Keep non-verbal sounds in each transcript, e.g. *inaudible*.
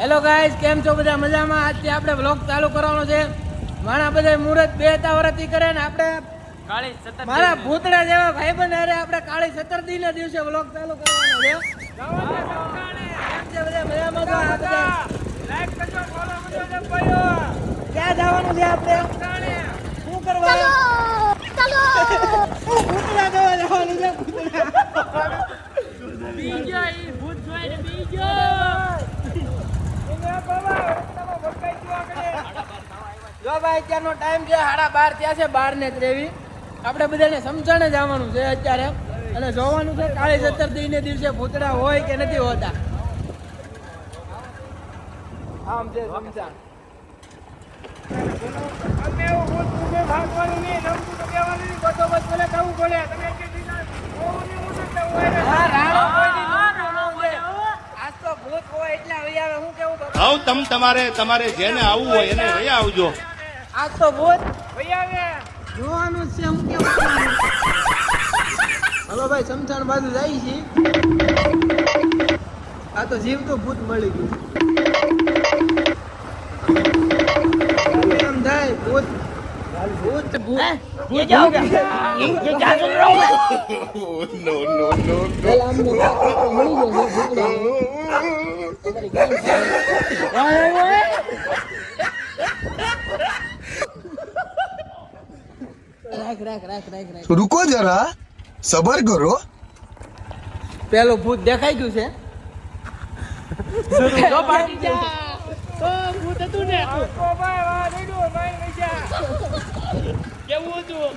Hello guys કેમ છો બધા? મજામાં? આજથી આપણે બ્લોગ ચાલુ કરવાનો છે. મારા બધા મુહૂર્ત બે વર્ષથી કરે ને આપણે મારા ભૂતડા જેવા ભાઈ બન અરે આપણે કાળી સત્તરદી ના દિવસે બ્લોગ ચાલુ કરવાનો છે. કેમ છે બધા? મજામાં છો? આ બધા? ક્યાં જવાનું છે આપણે? શું કરવા ભૂતડા જવા જવાનું છે? ભૂતડા બીજો ઈ ભૂત જોઈને બીજો જો ભાઈ અત્યારનો ટાઈમ છે સાડા બાર થયા છે બાર ને ત્રેવી આપણે બધાને સમસાણે જવાનું છે અત્યારે. અને જોવાનું છે કાળી સત્તર ને દિવસે ભૂતડા હોય કે નથી હોતા. આમ છે સમજણ. હા, રાણો કોઈની નોકરી ન હોય. આજ તો ભૂત હોય એટલે હવે આવે હું કેવું બાપા? આવ તમ તમારે તમારે જેને આવવું હોય એને આવજો. આ તો બોલ. જોવાનું છે હું કેવું હલો ભાઈ સમસાન બાજુ જાય છે. આ તો જીવ તો ભૂત મળી ગયું. થાય ભૂત ભૂત ભૂત. નો નો નો નો રાખ જરા. સબર કરો. પેલું ભૂત દેખાઈ ગયું છે? કેવું હતું?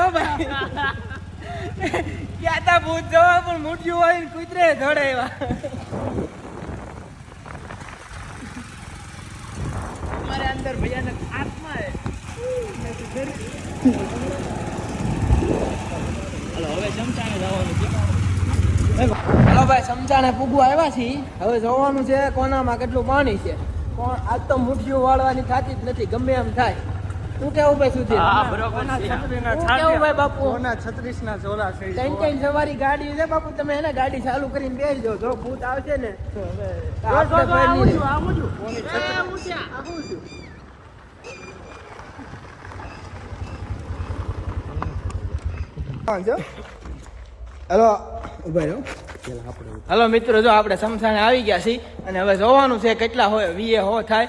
હો ભાઈ. ક્યાં તા ભૂત જવા પણ મૂટ્યું હોય ને કૂતરે ધોડે એવા. અમારે અંદર ભયાનક આત્મા હે હવે ચમચાને જવાનું હલો ભાઈ સમજાણે પૂગવા આવ્યા છીએ. હવે જોવાનું છે કોનામાં કેટલું પાણી છે. કોણ આજ તો મુઠ્ઠીઓ વાળવાની થતી જ નથી ગમે એમ થાય. શું કેવું ભાઈ સુધી હા બરોબર છે. કેવું ભાઈ બાપુ? છત્રીસ ના ચોલા છે ત્રણ ત્રણ સવારી ગાડી છે બાપુ તમે એને ગાડી ચાલુ કરીને બેસજો જો ભૂત આવશે ને તો હવે આપણે ભાઈ નહીં આવું છું. આવું છું. હેલો ઊભા રહો. હલો મિત્રો જો આપણે સમસાને આવી ગયા છીએ અને હવે જોવાનું છે કેટલા હોય વીએ હો થાય.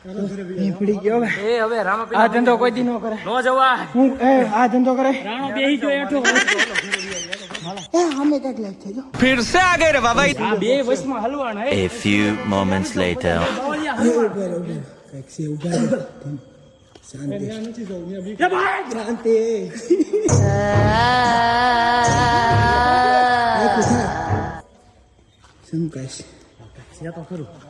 પડી ગયો હવે. એ હવે રામા આ ધંધો કોઈ દી નો કરે. નો જવા હું એ આ ધંધો કરે. રાણો બેહી જો એઠો. એ અમે કાંઈક લાઈક થઈ જાઓ આ બે વચમાં હલવાના હે. A few moments later. ઊભા ઊભા રહો. ઊભા શાંતિ. શાંતિ. *laughs* આખું થાય. ચમકાશ પેલા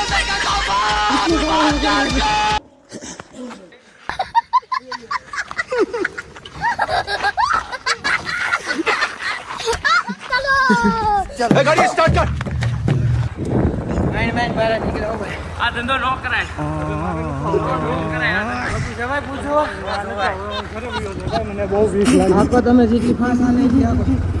ગાડી સ્ટાર્ટ કર. માઇન્ડ માઇન્ડ બહાર નીકળ્યો ભાઈ આ ધંધો નો કરાય. નો કરાય આ બહુ જવાય પૂછો આપો તમે જેટલી ફાંસા નહીં.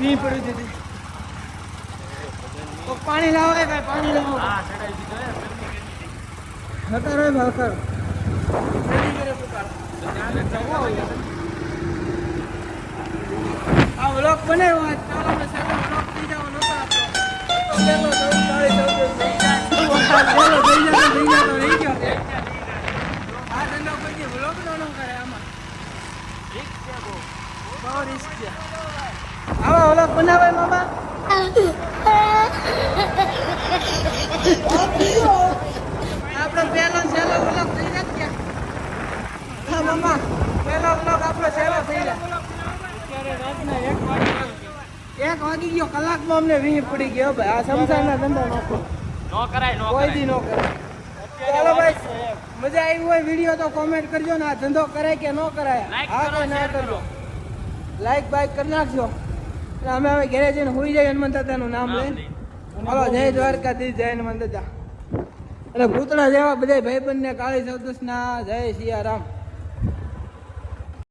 ભી પડી દીધી. પાણી લાવો એ ભાઈ પાણી લાવો. હોય આ બનાવ્યો ચાલો આપણે સાહેબ થઈ જાવ નતો આપણો પહેલો છેલ્લો થઈ જાય કે હા મામા. પહેલો વ્લોગ આપણો છેલ્લો થઈ જાય એક વાગી ગયો. કલાકમાં અમને વીહ પડી ગયો ભાઈ. આ સમસારના ધંધા નાખો નો કરાય નો કોઈ દી નો કરે ચાલો ભાઈ મજા આવી હોય વીડિયો તો કોમેન્ટ કરજો ને. આ ધંધો કરાય કે ન કરાય? હા કે ના કરજો લાઈક બાઈક કરી નાખજો. અમે હવે ઘરે જઈને હોઈ જાય હનુમંત દાદાનું નામ લઈને. હાલો, જય દ્વારકાધીશ, જય હનુમાન દાદા. અને ભૂતળા જેવા બધા ભાઈબંધને કાળી ચૌદસ ના જય સિયારામ